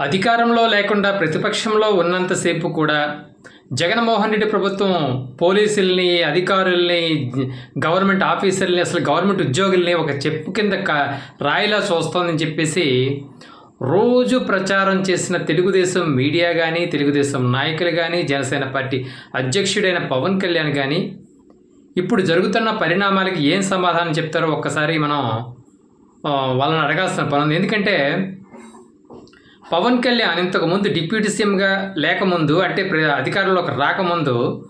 అధికారంలో లేకుండా ప్రతిపక్షంలో ఉన్నంతసేపు కూడా జగన్మోహన్ రెడ్డి ప్రభుత్వం పోలీసుల్ని అధికారుల్ని గవర్నమెంట్ ఆఫీసర్ని అసలు గవర్నమెంట్ ఉద్యోగుల్ని ఒక చెప్పు కింద క రాయిలా చూస్తోందని చెప్పేసి రోజు ప్రచారం చేసిన తెలుగుదేశం మీడియా కానీ తెలుగుదేశం నాయకులు కానీ జనసేన పార్టీ అధ్యక్షుడైన పవన్ కళ్యాణ్ కానీ ఇప్పుడు జరుగుతున్న పరిణామాలకి ఏం సమాధానం చెప్తారో ఒక్కసారి మనం వాళ్ళని అడగాల్సిన పని ఉంది. ఎందుకంటే పవన్ కళ్యాణ్ ఇంతకుముందు డిప్యూటీ సీఎంగా లేకముందు అంటే ప్ర- అధికారంలోకి రాకముందు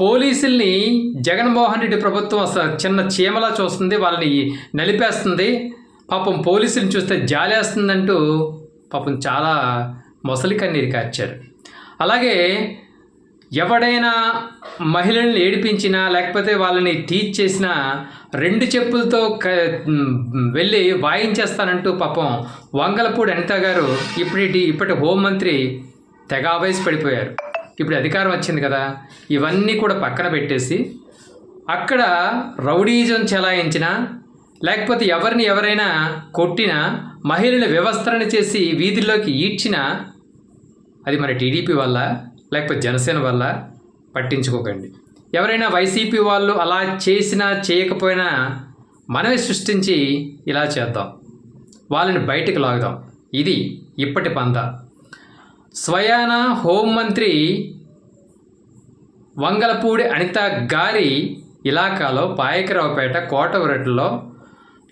పోలీసుల్ని జగన్మోహన్ రెడ్డి ప్రభుత్వం అసలు చిన్న చీమలా చూస్తుంది వాళ్ళని నలిపేస్తుంది. పాపం పోలీసుల్ని చూస్తే జాలేస్తుందంటూ పాపం చాలా మొసలి కన్నీరు కార్చారు. అలాగే ఎవడైనా మహిళల్ని ఏడిపించినా లేకపోతే వాళ్ళని టీచ్ చేసినా రెండు చెప్పులతో క వెళ్ళి వాయించేస్తానంటూ పాపం వంగలపూడి అనిత గారు ఇప్పటి ఇప్పటి హోంమంత్రి తెగ పడిపోయారు. ఇప్పుడు అధికారం వచ్చింది కదా ఇవన్నీ కూడా పక్కన పెట్టేసి అక్కడ రౌడీజం చెలాయించినా లేకపోతే ఎవరిని ఎవరైనా కొట్టినా మహిళల వ్యవస్థరణ చేసి వీధుల్లోకి ఈడ్చినా అది మన టీడీపీ వల్ల లేకపోతే జనసేన వల్ల పట్టించుకోకండి. ఎవరైనా వైసీపీ వాళ్ళు అలా చేసినా చేయకపోయినా మనమే సృష్టించి ఇలా చేద్దాం. వాళ్ళని బయటకు లాగుదాం. ఇది ఇప్పటి పంద. స్వయాన హోంమంత్రి వంగలపూడి అనిత గారి ఇలాకాలో పాయకరావుపేట కోటవరట్లో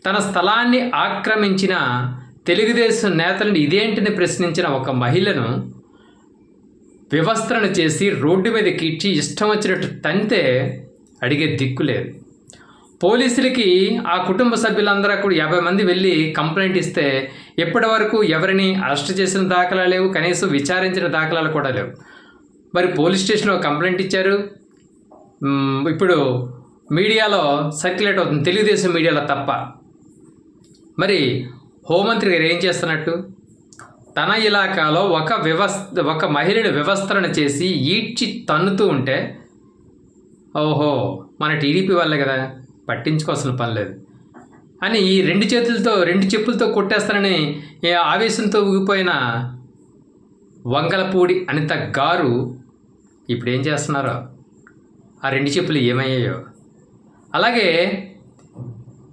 తన స్థలాన్ని ఆక్రమించిన తెలుగుదేశం నేతలను ఇదేంటిని ప్రశ్నించిన ఒక మహిళను వివస్త్రణ చేసి రోడ్డు మీద కీడ్చి ఇష్టం వచ్చినట్టు తంతే అడిగే దిక్కు లేదు. పోలీసులకి ఆ కుటుంబ సభ్యులందరూ కూడా యాభై మంది వెళ్ళి కంప్లైంట్ ఇస్తే ఇప్పటి వరకు ఎవరిని అరెస్ట్ చేసిన దాఖలా లేవు కనీసం విచారించిన దాఖలాలు కూడా లేవు. మరి పోలీస్ స్టేషన్లో కంప్లైంట్ ఇచ్చారు. ఇప్పుడు మీడియాలో సర్క్యులేట్ అవుతుంది తెలుగుదేశం మీడియాలో తప్ప. మరి హోంమంత్రి గారు ఏం చేస్తున్నట్టు? తన ఇలాకాలో ఒక వ్యవస్థ ఒక మహిళను వ్యవస్థలను చేసి ఈడ్చి తన్నుతూ ఉంటే ఓహో మన టీడీపీ వాళ్ళే కదా పట్టించుకోవాల్సిన పని లేదు. అని ఈ రెండు చేతులతో రెండు చెప్పులతో కొట్టేస్తానని ఏ ఆవేశంతో ఊగిపోయిన వంగలపూడి అనిత గారు ఇప్పుడు ఏం చేస్తున్నారో ఆ రెండు చెప్పులు ఏమయ్యాయో. అలాగే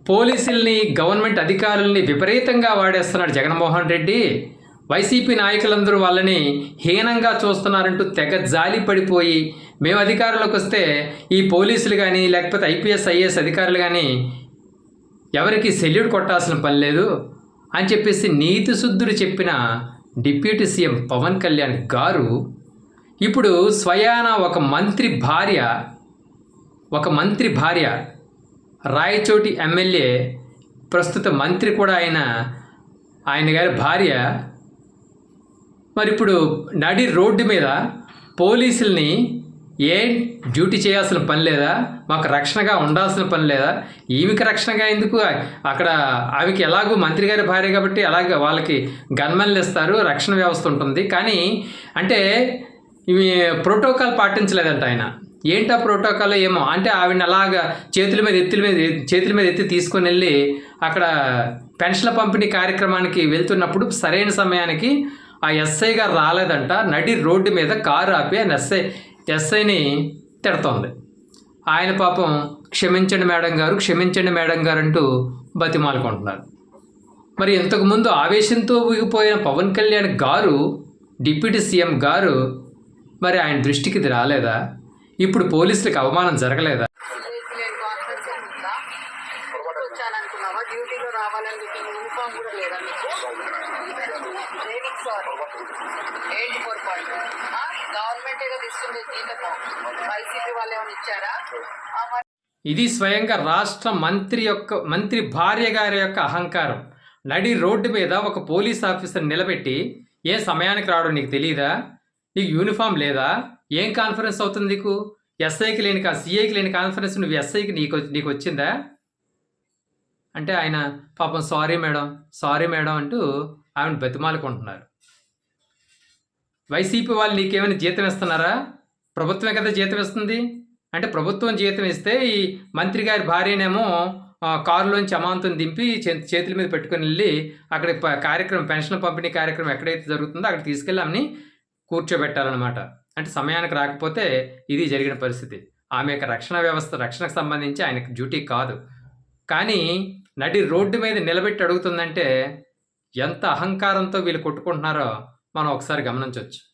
పోలీసుల్ని గవర్నమెంట్ అధికారుల్ని విపరీతంగా వాడేస్తున్నాడు జగన్మోహన్ రెడ్డి. వైసీపీ నాయకులందరూ వాళ్ళని హీనంగా చూస్తున్నారంటూ తెగ జాలి పడిపోయి మేము అధికారంలోకి వస్తే ఈ పోలీసులు కానీ లేకపోతే ఐపీఎస్ ఐఏఎస్ అధికారులు కానీ ఎవరికి సెల్యూట్ కొట్టాల్సిన పని లేదు అని చెప్పేసి నీతి శుద్ధుడు చెప్పిన డిప్యూటీ సీఎం పవన్ కళ్యాణ్ గారు ఇప్పుడు స్వయాన ఒక మంత్రి భార్య ఒక మంత్రి భార్య రాయచోటి ఎమ్మెల్యే ప్రస్తుత మంత్రి కూడా ఆయన ఆయన గారి భార్య మరి ఇప్పుడు నడి రోడ్డు మీద పోలీసుల్ని ఏం డ్యూటీ చేయాల్సిన పని లేదా? మాకు రక్షణగా ఉండాల్సిన పని లేదా? ఈమెకి రక్షణగా ఎందుకు? అక్కడ ఆమెకి ఎలాగో మంత్రి గారి భార్య కాబట్టి అలాగే వాళ్ళకి గన్మెన్లు ఇస్తారు రక్షణ వ్యవస్థ ఉంటుంది. కానీ అంటే ఇవి ప్రోటోకాల్ పాటించలేదంట ఆయన. ఏంటా ప్రోటోకాల్ ఏమో? అంటే ఆవిడని అలాగా చేతుల మీద ఎత్తుల మీద చేతుల మీద ఎత్తి తీసుకొని వెళ్ళి అక్కడ పెన్షన్ల పంపిణీ కార్యక్రమానికి వెళ్తున్నప్పుడు సరైన సమయానికి ఆ ఎస్ఐ గారు రాలేదంట. నడి రోడ్డు మీద కారు ఆపి ఆయన ఎస్ఐ ఎస్ఐని తిడుతోంది. ఆయన పాపం క్షమించండి మేడం గారు క్షమించండి మేడం గారు అంటూ బతిమాలుకుంటున్నారు. మరి ఇంతకుముందు ఆవేశంతో ఊగిపోయిన పవన్ కళ్యాణ్ గారు డిప్యూటీ సీఎం గారు మరి ఆయన దృష్టికి ఇది రాలేదా? ఇప్పుడు పోలీసులకు అవమానం జరగలేదా? రేపు నేను కాన్ఫరెన్స్ ఉందా వచ్చాననుకున్నావా డ్యూటీలో రావాలని చెప్పి యూనిఫామ్ కూడా లేదా మీకు ట్రైనింగ్ సార్ ఏంటి ఫోర్ పాయింట్ గవర్నమెంటే కదా ఇస్తుంది జీతము. వైసీపీ వాళ్ళు ఏమైనా ఇచ్చారా? ఇది స్వయంగా రాష్ట్ర మంత్రి యొక్క మంత్రి భార్య గారి యొక్క అహంకారం. నడి రోడ్డు మీద ఒక పోలీస్ ఆఫీసర్ నిలబెట్టి ఏ సమయానికి రావడం నీకు తెలియదా నీకు యూనిఫామ్ లేదా? ఏం కాన్ఫరెన్స్ అవుతుంది నీకు? ఎస్ఐకి లేని కా సిఐకి లేని కాన్ఫరెన్స్ నువ్వు ఎస్ఐకి నీకు నీకు వచ్చిందా? అంటే ఆయన పాపం సారీ మేడం సారీ మేడం అంటూ ఆమెను బతిమాలుకుంటున్నారు. వైసీపీ వాళ్ళు నీకేమైనా జీతం ఇస్తున్నారా? ప్రభుత్వమే కదా జీతం ఇస్తుంది. అంటే ప్రభుత్వం జీతం ఇస్తే ఈ మంత్రి గారి భార్యనేమో కారులోంచి అమాంతం దింపి చే- చేతుల మీద పెట్టుకొని వెళ్ళి అక్కడ కార్యక్రమం పెన్షన్ పంపిణీ కార్యక్రమం ఎక్కడైతే జరుగుతుందో అక్కడ తీసుకెళ్ళి ఆమెని కూర్చోబెట్టాలన్నమాట. అంటే సమయానికి రాకపోతే ఇది జరిగిన పరిస్థితి. ఆమె యొక్క రక్షణ వ్యవస్థ రక్షణకు సంబంధించి ఆయనకు డ్యూటీ కాదు. కానీ నడి రోడ్డు మీద నిలబెట్టి అడుగుతుందంటే ఎంత అహంకారంతో వీళ్ళు కొట్టుకుంటున్నారో మనం ఒకసారి గమనించవచ్చు